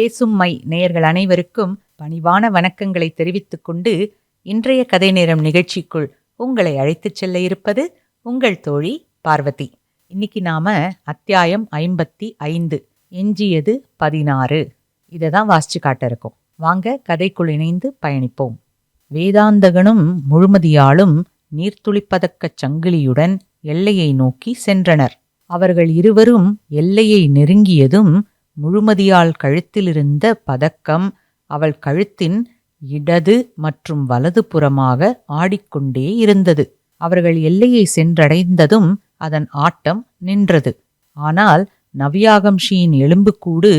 பேசும் மை நேயர்கள் அனைவருக்கும் பணிவான வணக்கங்களை தெரிவித்துக் கொண்டு இன்றைய கதை நேரம் நிகழ்ச்சிக்குள் உங்களை அழைத்துச் செல்ல இருப்பது உங்கள் தோழி பார்வதி. இன்னைக்கு நாம அத்தியாயம் ஐம்பத்தி ஐந்து எஞ்சியது பதினாறு. இதை தான் வாசிச்சு காட்ட இருக்கோம். வாங்க கதைக்குள் இணைந்து பயணிப்போம். வேதாந்தகனும் முழுமதியாலும் நீர்த்துளிப்பதக்கச் சங்கிலியுடன் எல்லையை நோக்கி சென்றனர். அவர்கள் இருவரும் எல்லையை நெருங்கியதும் முழுமதியால் கழுத்திலிருந்த பதக்கம் அவள் கழுத்தின் இடது மற்றும் வலது புறமாக ஆடிக்கொண்டே இருந்தது. அவர்கள் எல்லையை சென்றடைந்ததும் அதன் ஆட்டம் நின்றது. ஆனால் நவ்யாகம்ஷியின் எலும்புக்கூடு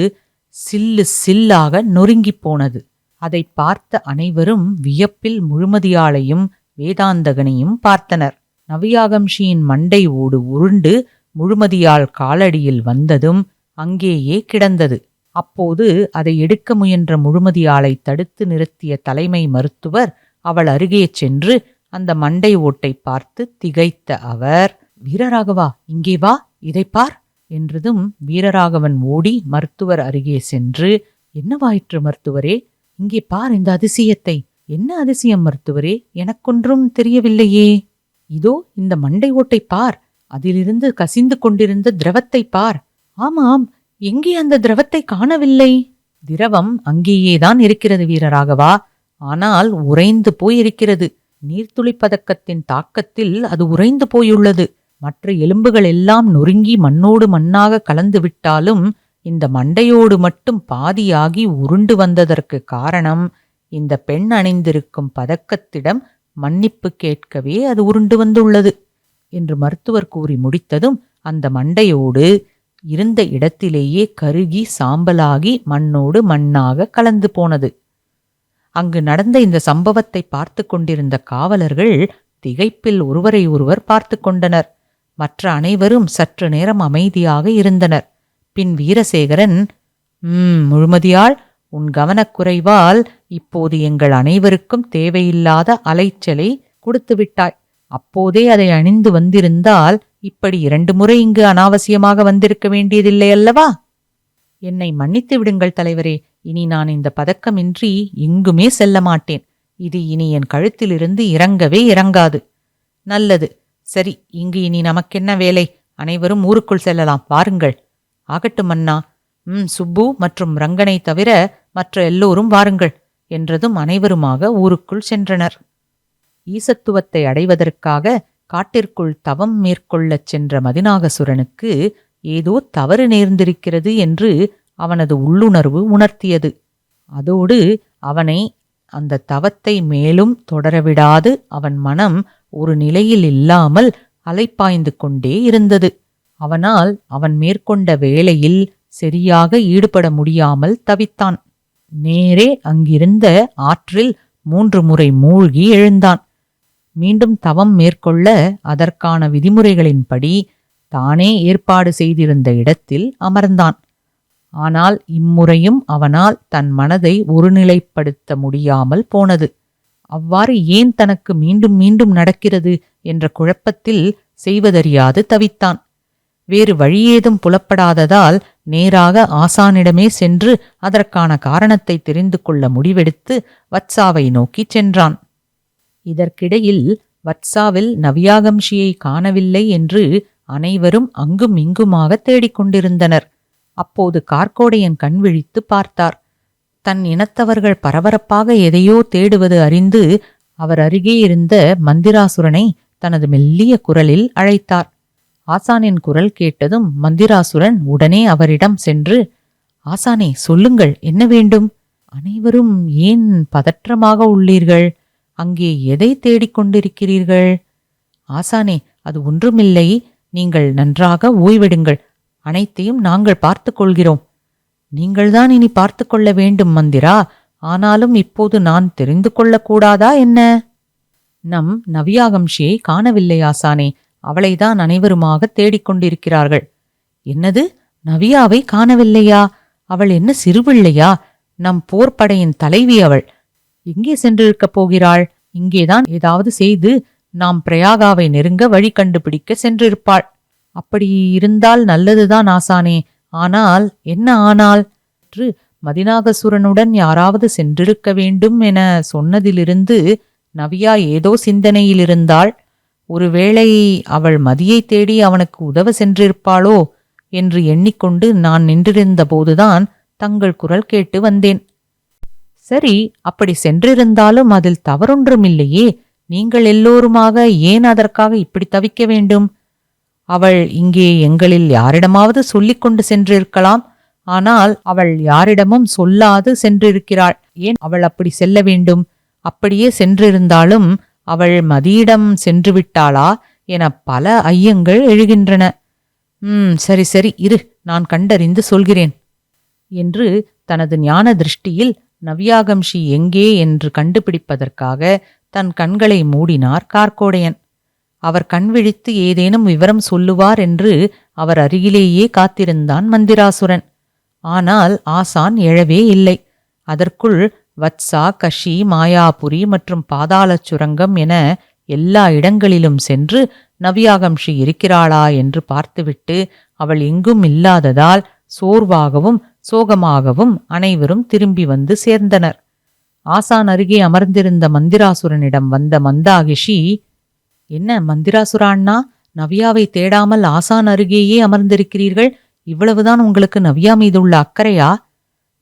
சில்லு சில்லாக நொறுங்கிப் போனது. அதை பார்த்த அனைவரும் வியப்பில் முழுமதியாளையும் வேதாந்தகனையும் பார்த்தனர். நவியாகம்ஷியின் மண்டை ஓடு உருண்டு முழுமதியால் காலடியில் வந்ததும் அங்கேயே கிடந்தது. அப்போது அதை எடுக்க முயன்ற முழுமதியாளை தடுத்து நிறுத்திய தலைமை மருத்துவர் அவள் அருகே சென்று அந்த மண்டை ஓட்டை பார்த்து திகைத்த அவர் வீரராகவா இங்கே வா இதை பார் என்றதும் வீரராகவன் ஓடி மருத்துவர் அருகே சென்று என்னவாயிற்று மருத்துவரே இங்கே பார் இந்த அதிசயத்தை என்ன அதிசயம் மருத்துவரே எனக்கொன்றும் தெரியவில்லையே. இதோ இந்த மண்டை ஓட்டை பார் அதிலிருந்து கசிந்து கொண்டிருந்த திரவத்தை பார் ஆமாம் எங்கே அந்த திரவத்தை காணவில்லை? திரவம் அங்கேயேதான் இருக்கிறது வீரராகவா. ஆனால் உறைந்து போயிருக்கிறது. நீர்த்துளிப்பதக்கத்தின் தாக்கத்தில் அது உறைந்து போயுள்ளது. மற்ற எலும்புகள் எல்லாம் நொறுங்கி மண்ணோடு மண்ணாக கலந்து விட்டாலும் இந்த மண்டையோடு மட்டும் பாதியாகி உருண்டு வந்ததற்கு காரணம் இந்த பெண் அணிந்திருக்கும் பதக்கத்திடம் மன்னிப்பு கேட்கவே அது உருண்டு வந்துள்ளது. என்று மருத்துவர் கூறி முடித்ததும் அந்த மண்டையோடு இருந்த இடத்திலேயே கருகி சாம்பலாகி மண்ணோடு மண்ணாக கலந்து போனது. அங்கு நடந்த இந்த சம்பவத்தை பார்த்து கொண்டிருந்த காவலர்கள் திகைப்பில் ஒருவரை ஒருவர் பார்த்து கொண்டனர். மற்ற அனைவரும் சற்று நேரம் அமைதியாக இருந்தனர். பின் வீரசேகரன் ம் முழுமதியால் உன் கவனக்குறைவால் இப்போது எங்கள் அனைவருக்கும் தேவையில்லாத அலைச்சலை கொடுத்துவிட்டாய். அப்போதே அதை அணிந்து வந்திருந்தால் இப்படி இரண்டு முறை இங்கு அனாவசியமாக வந்திருக்க வேண்டியதில்லை அல்லவா? என்னை மன்னித்து விடுங்கள் தலைவரே இனி நான் இந்த பதக்கமின்றி எங்குமே செல்ல மாட்டேன். இது இனி என் கழுத்திலிருந்து இறங்கவே இறங்காது. நல்லது. சரி இங்கு இனி நமக்கென்ன வேலை? அனைவரும் ஊருக்குள் செல்லலாம். வாருங்கள். ஆகட்டும் அண்ணா. ம் சுப்பு மற்றும் ரங்கனை தவிர மற்ற எல்லோரும் வாருங்கள் என்றதும் அனைவருமாக ஊருக்குள் சென்றனர். ஈசத்துவத்தை அடைவதற்காக காட்டிற்குள் தவம் மேற்கொள்ளச் சென்ற மதிநாகசுரனுக்கு ஏதோ தவறு நேர்ந்திருக்கிறது என்று அவனது உள்ளுணர்வு உணர்த்தியது. அதோடு அவனை அந்த தவத்தை மேலும் தொடரவிடாது. அவன் மனம் ஒரு நிலையில் இல்லாமல் அலைப்பாய்ந்து கொண்டே இருந்தது. அவனால் அவன் மேற்கொண்ட வேளையில் சரியாக ஈடுபட முடியாமல் தவித்தான். நேரே அங்கிருந்த ஆற்றில் மூன்று முறை மூழ்கி எழுந்தான். மீண்டும் தவம் மேற்கொள்ள அதற்கான விதிமுறைகளின்படி தானே ஏற்பாடு செய்திருந்த இடத்தில் அமர்ந்தான். ஆனால் இம்முறையும் அவனால் தன் மனதை ஒருநிலைப்படுத்த முடியாமல் போனது. அவ்வாறு ஏன் தனக்கு மீண்டும் மீண்டும் நடக்கிறது என்ற குழப்பத்தில் செய்வதறியாது தவித்தான். வேறு வழியேதும் புலப்படாததால் நேராக ஆசானிடமே சென்று அதற்கான காரணத்தை தெரிந்து கொள்ள முடிவெடுத்து வத்சாவை நோக்கிச் சென்றான். இதற்கிடையில் வத்சாவில் நவ்யாகம்ஷியை காணவில்லை என்று அனைவரும் அங்கும் இங்குமாக தேடிக்கொண்டிருந்தனர். அப்போது கார்கோடையன் கண் விழித்து பார்த்தார். தன் இனத்தவர்கள் பரபரப்பாக எதையோ தேடுவது அறிந்து அவர் அருகே இருந்த மந்திராசுரனை தனது மெல்லிய குரலில் அழைத்தார். ஆசானின் குரல் கேட்டதும் மந்திராசுரன் உடனே அவரிடம் சென்று ஆசானே சொல்லுங்கள் என்ன வேண்டும்? அனைவரும் ஏன் பதற்றமாக உள்ளீர்கள்? அங்கே எதை தேடிக் கொண்டிருக்கிறீர்கள்? ஆசானே அது ஒன்றுமில்லை. நீங்கள் நன்றாக ஓய்வெடுங்கள். அனைத்தையும் நாங்கள் பார்த்து கொள்கிறோம். நீங்கள்தான் இனி பார்த்து கொள்ள வேண்டும் மந்திரா. ஆனாலும் இப்போது நான் தெரிந்து கொள்ளக்கூடாதா என்ன? நம் நவியாகம்ஷியை காணவில்லை ஆசானே. அவளைதான் அனைவருமாக தேடிக்கொண்டிருக்கிறார்கள் என்னது? நவியாவை காணவில்லையா? அவள் என்ன சிறுபிள்ளையா நம் போர்ப்படையின் தலைவி அவள். எங்கே சென்றிருக்கப் போகிறாள்? இங்கேதான் ஏதாவது செய்து நாம் பிரயாகாவை நெருங்க வழி கண்டுபிடிக்க சென்றிருப்பாள். அப்படி இருந்தால் நல்லதுதான் ஆசானே. ஆனால் என்ன ஆனால்? என்று மதினாகசுரனுடன் யாராவது சென்றிருக்க வேண்டும் என சொன்னதிலிருந்து நவியா ஏதோ சிந்தனையில் இருந்தாள். ஒருவேளை அவள் மதியை தேடி அவனுக்கு உதவ சென்றிருப்பாளோ என்று எண்ணிக்கொண்டு நான் நின்றிருந்த போதுதான் தங்கள் குரல் கேட்டு வந்தேன். சரி அப்படி சென்றிருந்தாலும் அதில் தவறொன்றுமில்லையே. நீங்கள் எல்லோருமாக ஏன் அதற்காக இப்படி தவிக்க வேண்டும்? அவள் இங்கே எங்களில் யாரிடமாவது சொல்லிக் கொண்டு சென்றிருக்கலாம். ஆனால் அவள் யாரிடமும் சொல்லாது சென்றிருக்கிறாள். ஏன் அவள் அப்படி செல்ல வேண்டும்? அப்படியே சென்றிருந்தாலும் அவள் மதியிடம் சென்று விட்டாளா என பல ஐயங்கள் எழுகின்றன. ம் சரி சரி இரு நான் கண்டறிந்து சொல்கிறேன் என்று தனது ஞான திருஷ்டியில் நவ்யாகம்ஷி எங்கே என்று கண்டுபிடிப்பதற்காக தன் கண்களை மூடினார் கார்க்கோடையன். அவர் கண் விழித்து ஏதேனும் விவரம் சொல்லுவார் என்று அவர் அருகிலேயே காத்திருந்தான் மந்திராசுரன். ஆனால் ஆசான் எழவே இல்லை. அதற்குள் வத்சா கஷி மாயாபுரி மற்றும் பாதாளச் சுரங்கம் என எல்லா இடங்களிலும் சென்று நவ்யாகம்ஷி இருக்கிறாளா என்று பார்த்துவிட்டு அவள் எங்கும் இல்லாததால் சோர்வாகவும் சோகமாகவும் அனைவரும் திரும்பி வந்து சேர்ந்தனர். ஆசான் அருகே அமர்ந்திருந்த மந்திராசுரனிடம் வந்த மந்தாகிஷி என்ன மந்திராசுரான்னா நவ்யாவை தேடாமல் ஆசான் அருகேயே அமர்ந்திருக்கிறீர்கள்? இவ்வளவுதான் உங்களுக்கு நவ்யா மீதுள்ள அக்கறையா?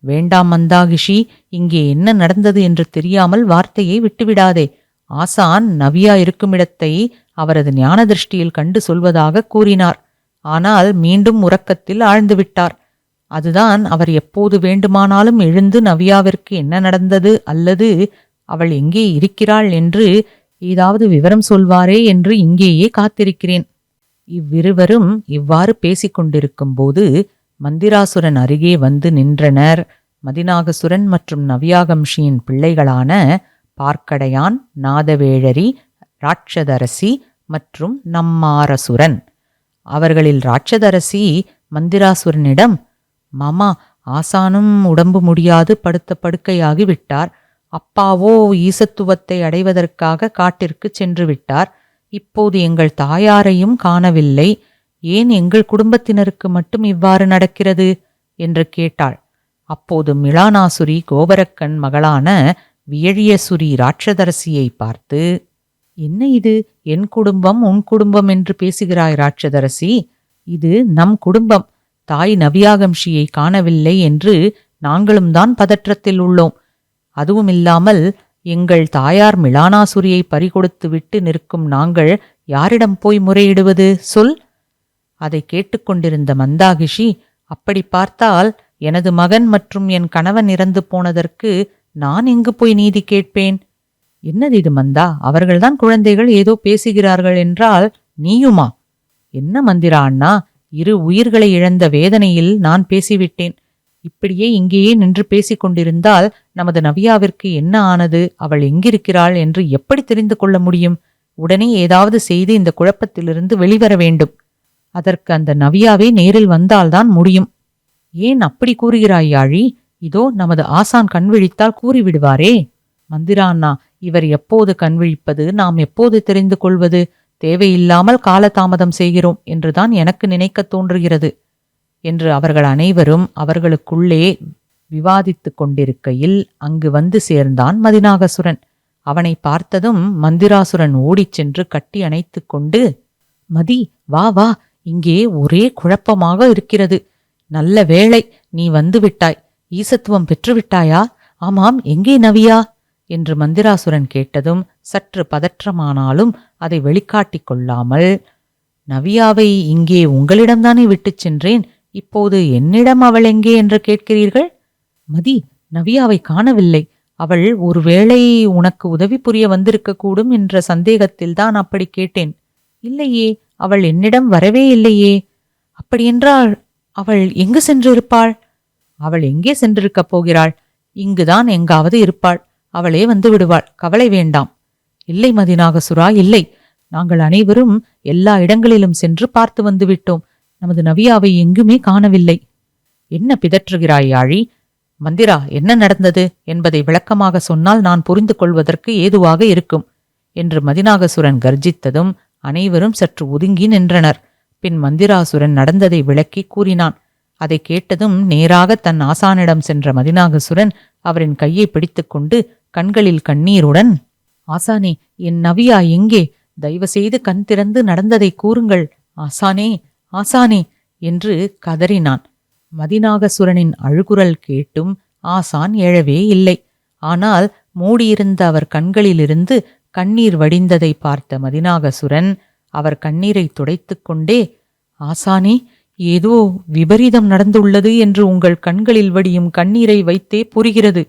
வேண்டாம் மந்தாகிஷி இங்கே என்ன நடந்தது என்று தெரியாமல் வார்த்தையை விட்டுவிடாதே. ஆசான் நவ்யா இருக்குமிடத்தை அவரது ஞான திருஷ்டியில் கண்டு சொல்வதாக கூறினார். ஆனால் மீண்டும் உறக்கத்தில் ஆழ்ந்துவிட்டார் அதுதான் அவர் எப்போது வேண்டுமானாலும் எழுந்து நவ்யாவிற்கு என்ன நடந்தது அல்லது அவள் எங்கே இருக்கிறாள் என்று ஏதாவது விவரம் சொல்வாரே என்று இங்கேயே காத்திருக்கிறேன். இவ்விருவரும் இவ்வாறு பேசிக்கொண்டிருக்கும்போது மந்திராசுரன் அருகே வந்து நின்றனர். மதிநாகசுரன் மற்றும் நவ்யாகம்ஷியின் பிள்ளைகளான பார்க்கடையான் நாதவேழரி ராட்சதரசி மற்றும் நம்மாரசுரன். அவர்களில் ராட்சதரசி மந்திராசுரனிடம் மாமா ஆசானும் உடம்பு முடியாது படுத்த படுக்கையாகி விட்டார். அப்பாவோ ஈசத்துவத்தை அடைவதற்காக காட்டிற்கு சென்று விட்டார். இப்போது எங்கள் தாயாரையும் காணவில்லை. ஏன் எங்கள் குடும்பத்தினருக்கு மட்டும் இவ்வாறு நடக்கிறது? என்று கேட்டாள். அப்போது மிளானாசுரி கோபரக்கன் மகளான வியழியசுரி ராட்சதரசியை பார்த்து என்ன இது? என் குடும்பம் உன் குடும்பம் என்று பேசுகிறாய் ராட்சதரசி? இது நம் குடும்பம். தாய் நவியாகம்ஷியை காணவில்லை என்று நாங்களும் தான் பதற்றத்தில் உள்ளோம். அதுவுமில்லாமல் எங்கள் தாயார் மிளானாசுரியை பறிகொடுத்து விட்டு நிற்கும் நாங்கள் யாரிடம் போய் முறையிடுவது? சொல். அதை கேட்டுக்கொண்டிருந்த மந்தாகிஷி அப்படி பார்த்தால் எனது மகன் மற்றும் என் கணவன் இறந்து போனதற்கு நான் எங்கு போய் நீதி கேட்பேன்? என்னது இது மந்தா? அவர்கள்தான் குழந்தைகள் ஏதோ பேசுகிறார்கள் என்றால் நீயுமா? என்ன மந்திரா அண்ணா? இரு உயிர்களை இழந்த வேதனையில் நான் பேசிவிட்டேன். இப்படியே இங்கேயே நின்று பேசிக் கொண்டிருந்தால் நமது நவியாவிற்கு என்ன ஆனது? அவள் எங்கிருக்கிறாள் என்று எப்படி தெரிந்து கொள்ள முடியும்? உடனே ஏதாவது செய்து இந்த குழப்பத்திலிருந்து வெளிவர வேண்டும். அதற்கு அந்த நவியாவே நேரில் வந்தால்தான் முடியும். ஏன் அப்படி கூறுகிறாய் யாழி? இதோ நமது ஆசான் கண் விழித்தால் கூறிவிடுவாரே. மந்திரான்னா இவர் எப்போது கண் விழிப்பது நாம் எப்போது தெரிந்து கொள்வது? தேவையில்லாமல் காலதாமதம் செய்கிறோம் என்றுதான் எனக்கு நினைக்கத் தோன்றுகிறது என்று அவர்கள் அனைவரும் அவர்களுக்குள்ளே விவாதித்து கொண்டிருக்கையில் அங்கு வந்து சேர்ந்தான் மதிநாகசுரன். அவனை பார்த்ததும் மந்திராசுரன் ஓடிச் சென்று கட்டி அணைத்து கொண்டு மதி வா வா இங்கே ஒரே குழப்பமாக இருக்கிறது. நல்ல வேளை நீ வந்து விட்டாய். ஈசத்துவம் பெற்றுவிட்டாயா? ஆமாம் எங்கே நவியா? என்று மந்திராசுரன் கேட்டதும் சற்று பதற்றமானாலும் அதை வெளிக்காட்டிக் கொள்ளாமல் நவியாவை இங்கே உங்களிடம்தானே விட்டுச் சென்றேன்? இப்போது என்னிடம் அவள் எங்கே என்று கேட்கிறீர்கள்? மதி நவியாவை காணவில்லை. அவள் ஒருவேளை உனக்கு உதவி புரிய வந்திருக்கக்கூடும் என்ற சந்தேகத்தில்தான் அப்படி கேட்டேன். இல்லையே அவள் என்னிடம் வரவே இல்லையே. அப்படியென்றால் அவள் எங்கு சென்றிருப்பாள்? அவள் எங்கே சென்றிருக்கப் போகிறாள்? இங்குதான் எங்காவது இருப்பாள். அவளே வந்து விடுவாள். கவலை வேண்டாம். இல்லை மதிநாகசுரா இல்லை. நாங்கள் அனைவரும் எல்லா இடங்களிலும் சென்று பார்த்து வந்துவிட்டோம் நமது நவியாவை எங்குமே காணவில்லை. என்ன பிதற்றுகிறாய் யாழி? மந்திரா என்ன நடந்தது? என்பதை விளக்கமாக சொன்னால் நான் புரிந்து கொள்வதற்கு ஏதுவாக இருக்கும் என்று மதிநாகசுரன் கர்ஜித்ததும் அனைவரும் சற்று ஒதுங்கி நின்றனர். பின் மந்திராசுரன் நடந்ததை விளக்கி கூறினான். அதை கேட்டதும் நேராக தன் ஆசானிடம் சென்ற மதிநாகசுரன் அவரின் கையை பிடித்துக்கொண்டு கண்களில் கண்ணீருடன் ஆசானே என் நவியா எங்கே? தயவு செய்து கண் திறந்து நடந்ததை கூறுங்கள். ஆசானே ஆசானே! என்று கதறினான். மதிநாகசுரனின் அழுகுரல் கேட்டும் ஆசான் எழவே இல்லை. ஆனால் மூடியிருந்த அவர் கண்களிலிருந்து கண்ணீர் வடிந்ததை பார்த்த மதிநாகசுரன் அவர் கண்ணீரை துடைத்துக்கொண்டே ஆசானே ஏதோ விபரீதம் நடந்துள்ளது என்று உங்கள் கண்களில் வடியும் கண்ணீரை வைத்தே புரிகிறது.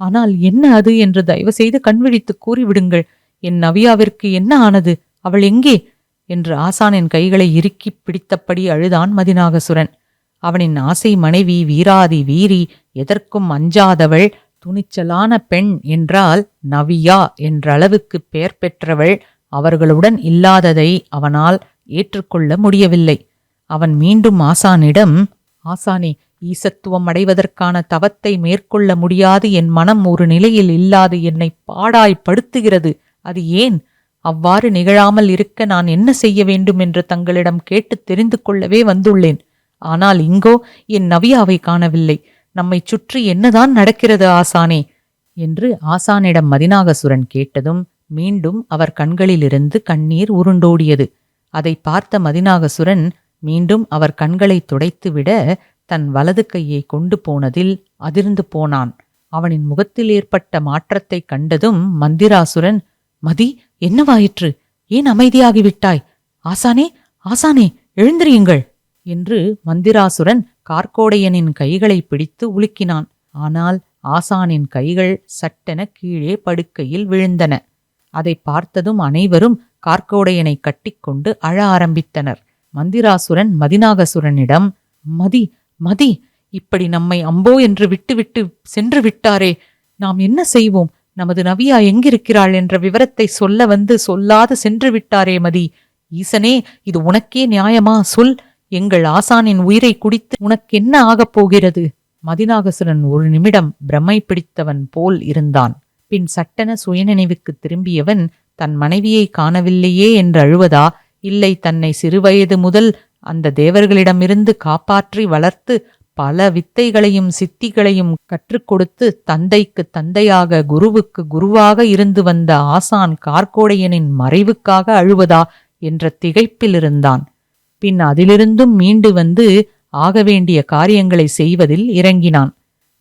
ஆனால் என்ன அது என்று தயவு செய்து கண்விழித்து கூறிவிடுங்கள். என் நவியாவிற்கு என்ன ஆனது? அவள் எங்கே? என்று ஆசானின் கைகளை இறுக்கிப் பிடித்தபடி அழுதான் மதிநாகசுரன். அவனின் ஆசை மனைவி வீராதி வீரி எதற்கும் அஞ்சாதவள் துணிச்சலான பெண் என்றால் நவியா என்றளவுக்கு பெயர் பெற்றவள் அவர்களுடன் இல்லாததை அவனால் ஏற்றுக்கொள்ள முடியவில்லை. அவன் மீண்டும் ஆசானிடம் ஆசானே ஈசத்துவம் அடைவதற்கான தவத்தை மேற்கொள்ள முடியாது. என் மனம் ஒரு நிலையில் இல்லாது என்னை பாடாய்ப்படுத்துகிறது. அது ஏன்? அவ்வாறு நிகழாமல் இருக்க நான் என்ன செய்ய வேண்டும் என்று தங்களிடம் கேட்டு தெரிந்து கொள்ளவே வந்துள்ளேன். ஆனால் இங்கோ என் நவியாவை காணவில்லை. நம்மைச் சுற்றி என்னதான் நடக்கிறது ஆசானே? என்று ஆசானிடம் மதிநாகசுரன் கேட்டதும் மீண்டும் அவர் கண்களிலிருந்து கண்ணீர் உருண்டோடியது. அதை பார்த்த மதிநாகசுரன் மீண்டும் அவர் கண்களை துடைத்துவிட தன் வலது கையை கொண்டு போனதில் அதிர்ந்து போனான். அவனின் முகத்தில் ஏற்பட்ட மாற்றத்தைக் கண்டதும் மந்திராசுரன் மதி என்னவாயிற்று? ஏன் அமைதியாகிவிட்டாய்? ஆசானே ஆசானே எழுந்திரியுங்கள்! என்று மந்திராசுரன் கார்க்கோடையனின் கைகளை பிடித்து உலுக்கினான். ஆனால் ஆசானின் கைகள் சட்டென கீழே படுக்கையில் விழுந்தன. அதை பார்த்ததும் அனைவரும் கார்க்கோடையனை கட்டிக்கொண்டு அழ ஆரம்பித்தனர். மந்திராசுரன் மதிநாகசுரனிடம் மதி மதி இப்படி நம்மை அம்போ என்று விட்டுவிட்டு சென்று விட்டாரே நாம் என்ன செய்வோம்? நமது நவியா எங்கிருக்கிறாள் என்ற விவரத்தை சொல்ல வந்து சொல்லாது சென்று விட்டாரே மதி. ஈசனே இது உனக்கே நியாயமா? சொல். எங்கள் ஆசானின் உயிரை குடித்து உனக்கு என்ன ஆகப் போகிறது? மதிநாகசுரன் ஒரு நிமிடம் பிரமை பிடித்தவன் போல் இருந்தான். பின் சட்டென சுயநினைவுக்கு திரும்பியவன் தன் மனைவியை காணவில்லையே என்று அழுவதா? இல்லை தன்னை சிறுவயது முதல் அந்த தேவர்களிடமிருந்து காப்பாற்றி வளர்த்து பல வித்தைகளையும் சித்திகளையும் கற்றுக் கொடுத்து தந்தைக்கு தந்தையாக குருவுக்கு குருவாக இருந்து வந்த ஆசான் கார்கோடையனின் மறைவுக்காக அழுவதா என்ற திகைப்பில் இருந்தான். பின் அதிலிருந்தும் மீண்டு வந்து ஆக வேண்டிய காரியங்களை செய்வதில் இறங்கினான்.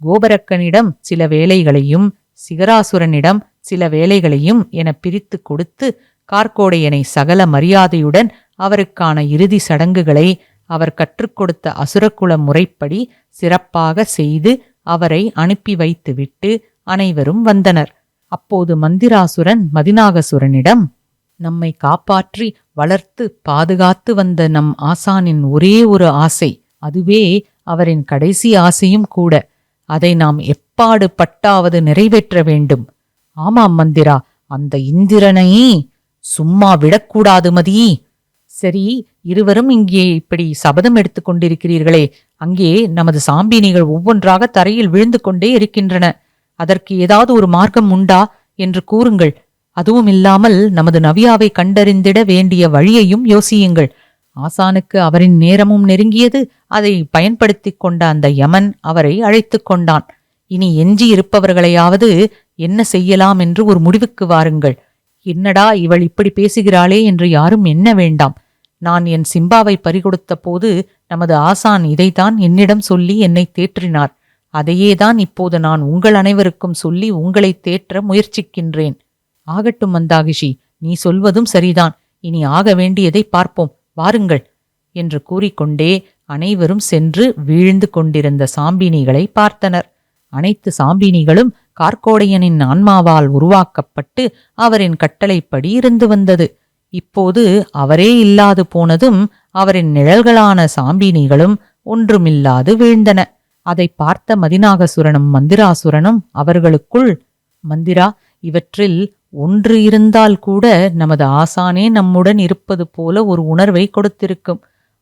கோபரக்கனிடம் சில வேலைகளையும் சிகராசுரனிடம் சில வேலைகளையும் என பிரித்து கொடுத்து கார்க்கோடையனை சகல மரியாதையுடன் அவருக்கான இறுதி சடங்குகளை அவர் கற்றுக் கொடுத்த அசுரக்குல முறைப்படி சிறப்பாக செய்து அவரை அனுப்பி வைத்துவிட்டு அனைவரும் வந்தனர். அப்போது மந்திராசுரன் மதிநாகசுரனிடம் நம்மை காப்பாற்றி வளர்த்து பாதுகாத்து வந்த நம் ஆசானின் ஒரே ஒரு ஆசை அதுவே அவரின் கடைசி ஆசையும் கூட. அதை நாம் எப்பாடு பட்டாவது நிறைவேற்ற வேண்டும். ஆமாம் மந்திரா அந்த இந்திரனை சும்மா விடக்கூடாது மதி. சரி இருவரும் இங்கே இப்படி சபதம் எடுத்துக் கொண்டிருக்கிறீர்களே. அங்கே நமது சாம்பினிகள் ஒவ்வொன்றாக தரையில் விழுந்து கொண்டே இருக்கின்றன. அதற்கு ஏதாவது ஒரு மார்க்கம் உண்டா என்று கூறுங்கள். அதுவும் இல்லாமல் நமது நவியாவை கண்டறிந்திட வேண்டிய வழியையும் யோசியுங்கள். ஆசானுக்கு அவரின் நேரமும் நெருங்கியது. அதை பயன்படுத்திக் கொண்ட அந்த யமன் அவரை அழைத்துக் கொண்டான். இனி எஞ்சி இருப்பவர்களையாவது என்ன செய்யலாம் என்று ஒரு முடிவுக்கு வாருங்கள். என்னடா இவள் இப்படி பேசுகிறாளே என்று யாரும் எண்ண வேண்டாம். நான் என் சிம்பாவை பறிகொடுத்த போது நமது ஆசான் இதைத்தான் என்னிடம் சொல்லி என்னை தேற்றினார். அதையேதான் இப்போது நான் உங்கள் அனைவருக்கும் சொல்லி உங்களை தேற்ற முயற்சிக்கின்றேன். ஆகட்டும் மந்தாகிஷி நீ சொல்வதும் சரிதான். இனி ஆக வேண்டியதை பார்ப்போம். வாருங்கள் என்று கூறிக்கொண்டே அனைவரும் சென்று வீழ்ந்து கொண்டிருந்த சாம்பினிகளை பார்த்தனர். அனைத்து சாம்பினிகளும் கார்க்கோடையனின் ஆன்மாவால் உருவாக்கப்பட்டு அவரின் கட்டளைப்படி இருந்து வந்தது. இப்போது அவரே இல்லாது போனதும் அவரின் நிழல்களான சாம்பினிகளும் ஒன்றுமில்லாது வீழ்ந்தன. அதை பார்த்த மதிநாகசுரனும் மந்திராசுரனும் அவர்களுக்குள் மந்திரா இவற்றில் ஒன்று இருந்தால் கூட நமது ஆசானே நம்முடன் இருப்பது போல ஒரு உணர்வை கொடுத்திருக்கும்.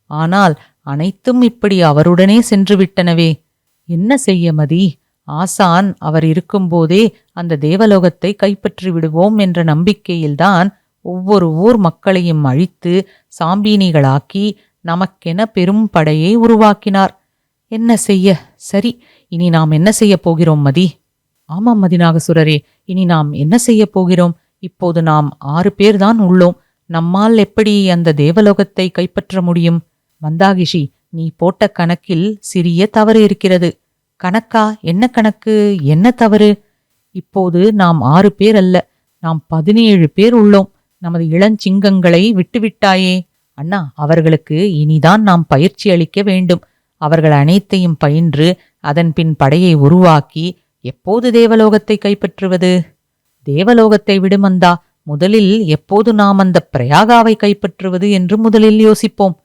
ஆனால் அனைத்தும் இப்படி அவருடனே சென்று விட்டனவே என்ன செய்ய மதி? ஆசான் அவர் இருக்கும்போதே அந்த தேவலோகத்தை கைப்பற்றி விடுவோம் என்ற நம்பிக்கையில்தான் ஒவ்வொரு ஊர் மக்களையும் அழித்து சாம்பீனிகளாக்கி நமக்கென பெரும் படையை உருவாக்கினார். என்ன செய்ய? சரி இனி நாம் என்ன செய்யப் போகிறோம் மதி? ஆமாம் மதிநாகசுரரே இனி நாம் என்ன செய்யப் போகிறோம்? இப்போது நாம் ஆறு பேர்தான் உள்ளோம். நம்மால் எப்படி அந்த தேவலோகத்தை கைப்பற்ற முடியும்? மந்தாகிஷி நீ போட்ட கணக்கில் சிறிய தவறு இருக்கிறது. கணக்கா? என்ன கணக்கு? என்ன தவறு? இப்போது நாம் ஆறு பேர் அல்ல நாம் பதினேழு பேர் உள்ளோம். நமது இளஞ்சிங்கங்களை விட்டுவிட்டாயே அண்ணா அவர்களுக்கு இனிதான் நாம் பயிற்சி அளிக்க வேண்டும். அவர்கள் அனைத்தையும் பயின்று அதன் பின் படையை உருவாக்கி எப்போது தேவலோகத்தை கைப்பற்றுவது? தேவலோகத்தை விடுமந்தா முதலில் எப்போது நாம் அந்த பிரயாகாவை கைப்பற்றுவது என்று முதலில் யோசிப்போம்.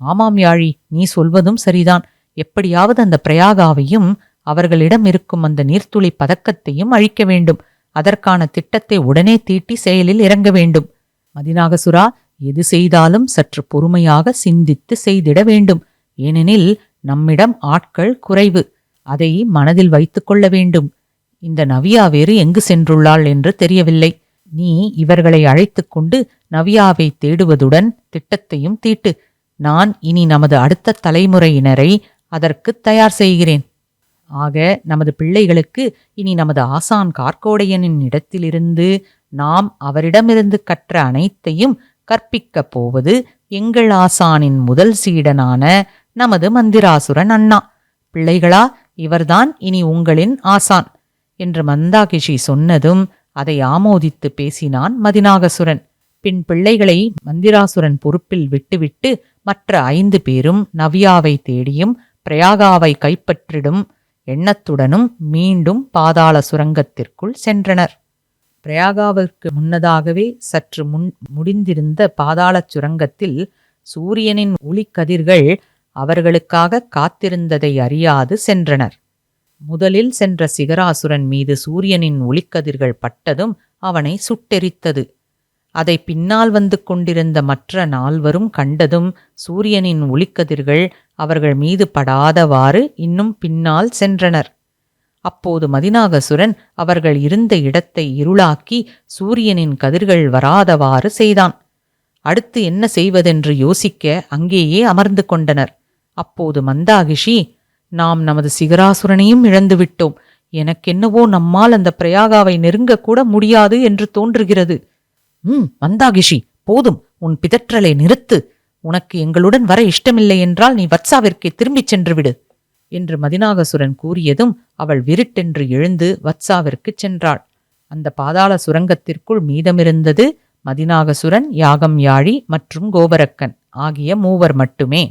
ஆமாம் யாழி நீ சொல்வதும் சரிதான். எப்படியாவது அந்த பிரயாகாவையும் அவர்களிடம் இருக்கும் அந்த நீர்த்துளி பதக்கத்தையும் அழிக்க வேண்டும். அதற்கான திட்டத்தை உடனே தீட்டி செயலில் இறங்க வேண்டும். மதிநாகசுரா எது செய்தாலும் சற்று பொறுமையாக சிந்தித்து செய்திட வேண்டும். ஏனெனில் நம்மிடம் ஆட்கள் குறைவு. அதை மனதில் வைத்து கொள்ள வேண்டும். இந்த நவியா வேறு எங்கு சென்றுள்ளாள் என்று தெரியவில்லை. நீ இவர்களை அழைத்து கொண்டு நவியாவை தேடுவதுடன் திட்டத்தையும் தீட்டு. நான் இனி நமது அடுத்த தலைமுறையினரை அதற்கு தயார் செய்கிறேன். ஆக நமது பிள்ளைகளுக்கு இனி நமது ஆசான் கார்க்கோடையனின் இடத்திலிருந்து நாம் அவரிடமிருந்து கற்ற அனைத்தையும் கற்பிக்கப் போவது எங்கள் ஆசானின் முதல் சீடனான நமது மந்திராசுரன் அண்ணா. பிள்ளைகளா இவர்தான் இனி உங்களின் ஆசான் என்று மந்தாகிஷி சொன்னதும் அதை ஆமோதித்து பேசினான் மதிநாகசுரன். பின் பிள்ளைகளை மந்திராசுரன் பொறுப்பில் விட்டுவிட்டு மற்ற ஐந்து பேரும் நவ்யாவை தேடியும் பிரயாகாவை கைப்பற்றிடும் எண்ணத்துடனும் மீண்டும் பாதாள சுரங்கத்திற்குள் சென்றனர். பிரயாகாவிற்கு முன்னதாகவே சற்று முன் முடிந்திருந்த பாதாளச் சுரங்கத்தில் சூரியனின் ஒளிக்கதிர்கள் அவர்களுக்காக காத்திருந்ததை அறியாது சென்றனர். முதலில் சென்ற சிகராசுரன் மீது சூரியனின் ஒளிக்கதிர்கள் பட்டதும் அவனை சுட்டெரித்தது. அதை பின்னால் வந்து கொண்டிருந்த மற்ற நால்வரும் கண்டதும் சூரியனின் ஒளிக்கதிர்கள் அவர்கள் மீது படாதவாறு இன்னும் பின்னால் சென்றனர். அப்போது மதிநாகசுரன் அவர்கள் இருந்த இடத்தை இருளாக்கி சூரியனின் கதிர்கள் வராதவாறு செய்தான். அடுத்து என்ன செய்வதென்று யோசிக்க அங்கேயே அமர்ந்து கொண்டனர். அப்போது மந்தாகிஷி நாம் நமது சிகராசுரனையும் இழந்துவிட்டோம். எனக்கென்னவோ நம்மால் அந்த பிரயாகாவை நெருங்கக்கூட முடியாது என்று தோன்றுகிறது. ம் மந்தாகிஷி போதும். உன் பிதற்றலை நிறுத்து. உனக்கு எங்களுடன் வர இஷ்டமில்லை என்றால் நீ வத்சாவிற்கே திரும்பிச் சென்று விடு என்று மதிநாகசுரன் கூறியதும் அவள் விருட்டென்று எழுந்து வத்சாவிற்குச் சென்றாள். அந்த பாதாள சுரங்கத்திற்குள் மீதமிருந்தது மதிநாகசுரன் யாகம் யாழி மற்றும் கோபரக்கன் ஆகிய மூவர் மட்டுமே.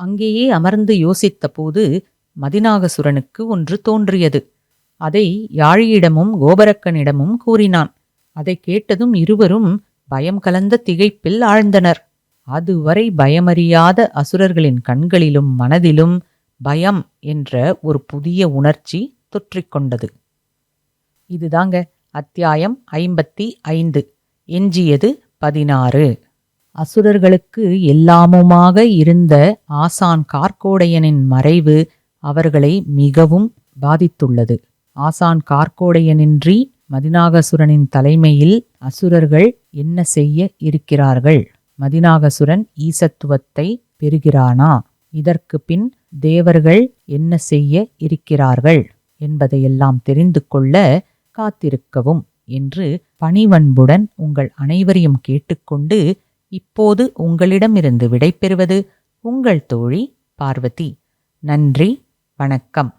அங்கேயே அமர்ந்து யோசித்தபோது மதிநாகசுரனுக்கு ஒன்று தோன்றியது. அதை யாழியிடமும் கோபரக்கனிடமும் கூறினான். அதை கேட்டதும் இருவரும் பயம் கலந்த திகைப்பில் ஆழ்ந்தனர். அதுவரை பயமறியாத அசுரர்களின் கண்களிலும் மனதிலும் பயம் என்ற ஒரு புதிய உணர்ச்சி தொற்றிக்கொண்டது இதுதாங்க அத்தியாயம் ஐம்பத்தி ஐந்து. எஞ்சியது பதினாறு. அசுரர்களுக்கு எல்லாமுமாக இருந்த ஆசான் கார்கோடையனின் மறைவு அவர்களை மிகவும் பாதித்துள்ளது. ஆசான் கார்க்கோடையனின்றி மதிநாகசுரனின் தலைமையில் அசுரர்கள் என்ன செய்ய இருக்கிறார்கள்? மதிநாகசுரன் ஈசத்துவத்தை பெறுகிறானா? இதற்கு பின் தேவர்கள் என்ன செய்ய இருக்கிறார்கள் என்பதையெல்லாம் தெரிந்து கொள்ள காத்திருக்கவும் என்று பணிவன்புடன் உங்கள் அனைவரையும் கேட்டுக்கொண்டு இப்போது உங்களிடமிருந்து விடைபெறுவது உங்கள் தோழி பார்வதி. நன்றி வணக்கம்.